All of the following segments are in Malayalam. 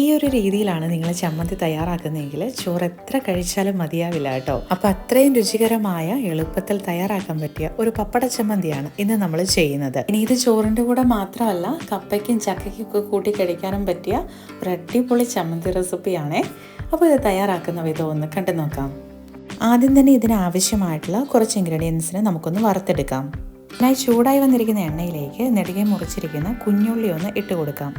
ഈ ഒരു രീതിയിലാണ് നിങ്ങൾ ചമ്മന്തി തയ്യാറാക്കുന്നതെങ്കിൽ ചോറ് എത്ര കഴിച്ചാലും മതിയാവില്ല കേട്ടോ. അപ്പോൾ അത്രയും രുചികരമായ എളുപ്പത്തിൽ തയ്യാറാക്കാൻ പറ്റിയ ഒരു പപ്പട ചമ്മന്തിയാണ് ഇന്ന് നമ്മൾ ചെയ്യുന്നത്. ഇനി ഇത് ചോറിന്റെ കൂടെ മാത്രമല്ല കപ്പയ്ക്കും ചക്കയ്ക്കും ഒക്കെ കൂട്ടി കഴിക്കാനും പറ്റിയ ഒരു അടിപൊളി ചമ്മന്തി റെസിപ്പിയാണേ. അപ്പോൾ ഇത് തയ്യാറാക്കുന്ന വിധം ഒന്ന് കണ്ടു നോക്കാം. ആദ്യം തന്നെ ഇതിന് ആവശ്യമായിട്ടുള്ള കുറച്ച് ഇൻഗ്രീഡിയൻസിനെ നമുക്കൊന്ന് വറുത്തെടുക്കാം. അതിനായി ചൂടായി വന്നിരിക്കുന്ന എണ്ണയിലേക്ക് നെടുകെ മുറിച്ചിരിക്കുന്ന കുഞ്ഞുള്ളി ഒന്ന് ഇട്ട് കൊടുക്കാം.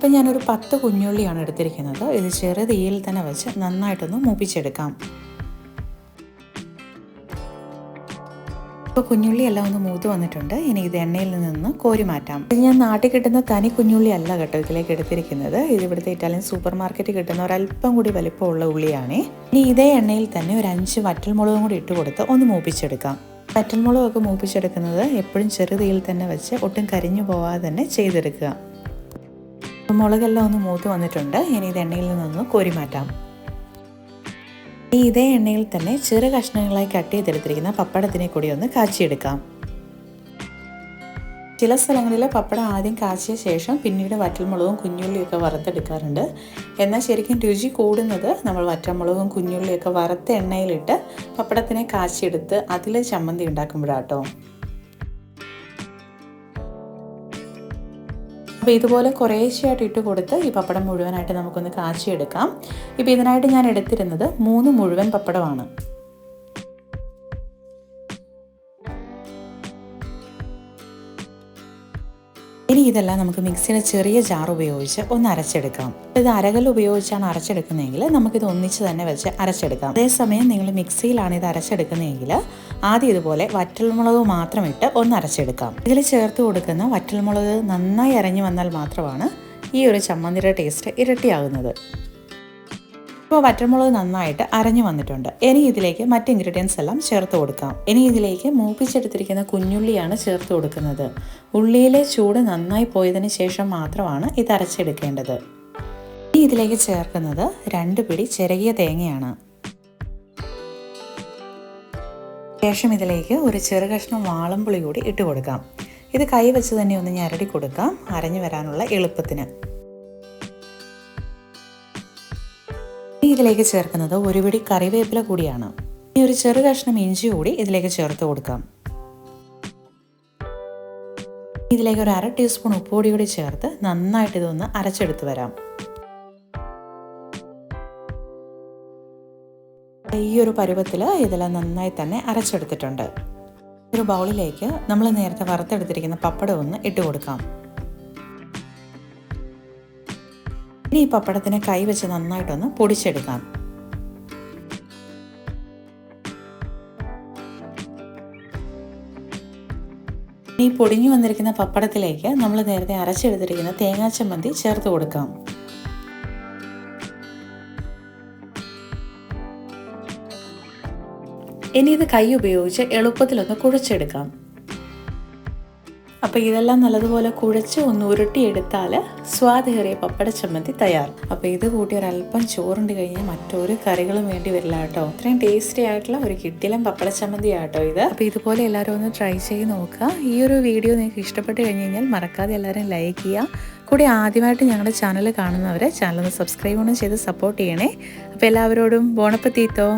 ഇപ്പം ഞാനൊരു പത്ത് കുഞ്ഞുള്ളിയാണ് എടുത്തിരിക്കുന്നത്. ഇത് ചെറു തീയിൽ തന്നെ വെച്ച് നന്നായിട്ടൊന്ന് മൂപ്പിച്ചെടുക്കാം. ഇപ്പോൾ കുഞ്ഞുള്ളി എല്ലാം ഒന്ന് മൂത്ത് വന്നിട്ടുണ്ട്. ഇനി ഇത് എണ്ണയിൽ നിന്ന് കോരി മാറ്റാം. ഇത് ഞാൻ നാട്ടിൽ കിട്ടുന്ന തനി കുഞ്ഞുള്ളി അല്ല കേട്ടോ ഇതിലേക്ക് എടുത്തിരിക്കുന്നത്. ഇത് ഇവിടുത്തെ ഇറ്റാലിയൻ സൂപ്പർ മാർക്കറ്റിൽ കിട്ടുന്ന ഒരല്പം കൂടി വലിപ്പമുള്ള ഉള്ളിയാണ്. ഇനി ഇതേ എണ്ണയിൽ തന്നെ ഒരു അഞ്ച് വറ്റൽമുളകും കൂടി ഇട്ട് കൊടുത്ത് ഒന്ന് മൂപ്പിച്ചെടുക്കാം. വറ്റൽമുളകൊക്കെ മൂപ്പിച്ചെടുക്കുന്നത് എപ്പോഴും ചെറുതീയിൽ തന്നെ വെച്ച് ഒട്ടും കരിഞ്ഞു പോവാതെ തന്നെ ചെയ്തെടുക്കുക. മുളകെല്ലാം ഒന്ന് മൂത്ത് വന്നിട്ടുണ്ട്. ഇനി ഇത് എണ്ണയിൽ നിന്നൊന്ന് കോരി മാറ്റാം. ഈ ഇതേ എണ്ണയിൽ തന്നെ ചെറു കഷ്ണങ്ങളായി കട്ട് ചെയ്തെടുത്തിരിക്കുന്ന പപ്പടത്തിനെ കൂടി ഒന്ന് കാച്ചിയെടുക്കാം. ചില സ്ഥലങ്ങളിൽ പപ്പടം ആദ്യം കാച്ചിയ ശേഷം പിന്നീട് വറ്റൽമുളകും കുഞ്ഞുള്ളിയൊക്കെ വറുത്തെടുക്കാറുണ്ട്. എന്നാൽ ശരിക്കും രുചി കൂടുന്നത് നമ്മൾ വറ്റൽമുളകും കുഞ്ഞുള്ളിയൊക്കെ വറുത്ത എണ്ണയിലിട്ട് പപ്പടത്തിനെ കാച്ചിയെടുത്ത് അതിൽ ചമ്മന്തി ഉണ്ടാക്കുമ്പോഴാട്ടോ. അപ്പോൾ ഇതുപോലെ കുറേശ്ശെയായിട്ട് ഇട്ട് കൊടുത്ത് ഈ പപ്പടം മുഴുവനായിട്ട് നമുക്കൊന്ന് കാച്ചിയെടുക്കാം. ഇപ്പോൾ ഇതിനായിട്ട് ഞാൻ എടുത്തിരുന്നത് മൂന്ന് മുഴുവൻ പപ്പടമാണ്. ഇനി ഇതെല്ലാം നമുക്ക് മിക്സിയുടെ ചെറിയ ജാർ ഉപയോഗിച്ച് ഒന്ന് അരച്ചെടുക്കാം. ഇത് അരകൽ ഉപയോഗിച്ചാണ് അരച്ചെടുക്കുന്നതെങ്കിൽ നമുക്കിത് ഒന്നിച്ച് തന്നെ വെച്ച് അരച്ചെടുക്കാം. അതേസമയം നിങ്ങൾ മിക്സിയിലാണ് ഇത് അരച്ചെടുക്കുന്നതെങ്കിൽ ആദ്യം ഇതുപോലെ വറ്റൽമുളക് മാത്രം ഇട്ട് ഒന്ന് അരച്ചെടുക്കാം. ഇതിൽ ചേർത്ത് കൊടുക്കുന്ന വറ്റൽമുളക് നന്നായി അരഞ്ഞു വന്നാൽ മാത്രമാണ് ഈ ഒരു ചമ്മന്തിയുടെ ടേസ്റ്റ് ഇരട്ടിയാകുന്നത്. ഇപ്പോൾ വറ്റൽമുളക് നന്നായിട്ട് അരഞ്ഞു വന്നിട്ടുണ്ട്. ഇനി ഇതിലേക്ക് മറ്റ് ഇൻഗ്രീഡിയൻസ് എല്ലാം ചേർത്ത് കൊടുക്കാം. ഇനി ഇതിലേക്ക് മൂപ്പിച്ചെടുത്തിരിക്കുന്ന കുഞ്ഞുള്ളിയാണ് ചേർത്ത് കൊടുക്കുന്നത്. ഉള്ളിയിലെ ചൂട് നന്നായി പോയതിന് ശേഷം മാത്രമാണ് ഇത് അരച്ചെടുക്കേണ്ടത്. ഇനി ഇതിലേക്ക് ചേർക്കുന്നത് രണ്ട് പിടി ചിരകിയ തേങ്ങയാണ്. ശേഷം ഇതിലേക്ക് ഒരു ചെറു കഷ്ണം വാളംപുളി കൂടി ഇട്ട് കൊടുക്കാം. ഇത് കൈ വെച്ച് തന്നെ ഒന്ന് ഞരടി കൊടുക്കാം. അരഞ്ഞു വരാനുള്ള എളുപ്പത്തിന്. ഇതിലേക്ക് ചേർക്കുന്നത് ഒരു പിടി കറിവേപ്പില കൂടിയാണ്. ഇനി ഒരു ചെറു കഷ്ണം ഇഞ്ചി കൂടി ഇതിലേക്ക് ചേർത്ത് കൊടുക്കാം. ഇതിലേക്ക് ഒരു അര ടീസ്പൂൺ ഉപ്പുപൊടി കൂടി ചേർത്ത് നന്നായിട്ട് ഇതൊന്ന് അരച്ചെടുത്ത് വരാം. ഈ ഒരു പരുവത്തിൽ ഇതെല്ലാം നന്നായി തന്നെ അരച്ചെടുത്തിട്ടുണ്ട്. ഒരു ബൗളിലേക്ക് നമ്മൾ നേരത്തെ വറുത്തെടുത്തിരിക്കുന്ന പപ്പടം ഒന്ന് ഇട്ട് കൊടുക്കാം. ഇനി ഈ പപ്പടത്തിനെ കൈ വെച്ച് നന്നായിട്ടൊന്ന് പൊടിച്ചെടുക്കാം. ഈ പൊടിഞ്ഞു വന്നിരിക്കുന്ന പപ്പടത്തിലേക്ക് നമ്മൾ നേരത്തെ അരച്ചെടുത്തിരിക്കുന്ന തേങ്ങാച്ചമ്മന്തി ചേർത്ത് കൊടുക്കാം. ഇനി ഇത് കൈ ഉപയോഗിച്ച് എളുപ്പത്തിലൊന്ന് കുഴച്ചെടുക്കാം. അപ്പോൾ ഇതെല്ലാം നല്ലതുപോലെ കുഴച്ച് ഒന്ന് ഉരുട്ടിയെടുത്താൽ സ്വാദേറിയ പപ്പട ചമ്മന്തി തയ്യാർ അപ്പോൾ ഇത് കൂട്ടി ഒരല്പം ചോറുണ്ട് കഴിഞ്ഞാൽ മറ്റൊരു കറികളും വേണ്ടി വരില്ല കേട്ടോ. അത്രയും ടേസ്റ്റി ആയിട്ടുള്ള ഒരു കിട്ടിലം പപ്പട ചമ്മന്തി ആട്ടോ ഇത്. അപ്പോൾ ഇതുപോലെ എല്ലാവരും ഒന്ന് ട്രൈ ചെയ്ത് നോക്കുക. ഈ ഒരു വീഡിയോ നിങ്ങൾക്ക് ഇഷ്ടപ്പെട്ട് കഴിഞ്ഞ് കഴിഞ്ഞാൽ മറക്കാതെ എല്ലാവരും ലൈക്ക് ചെയ്യുക. കൂടി ആദ്യമായിട്ട് ഞങ്ങളുടെ ചാനൽ കാണുന്നവരെ ചാനൽ ഒന്ന് സബ്സ്ക്രൈബ് ഒന്നും ചെയ്ത് സപ്പോർട്ട് ചെയ്യണേ. അപ്പോൾ എല്ലാവരോടും ബോണപ്പത്തീത്തോ.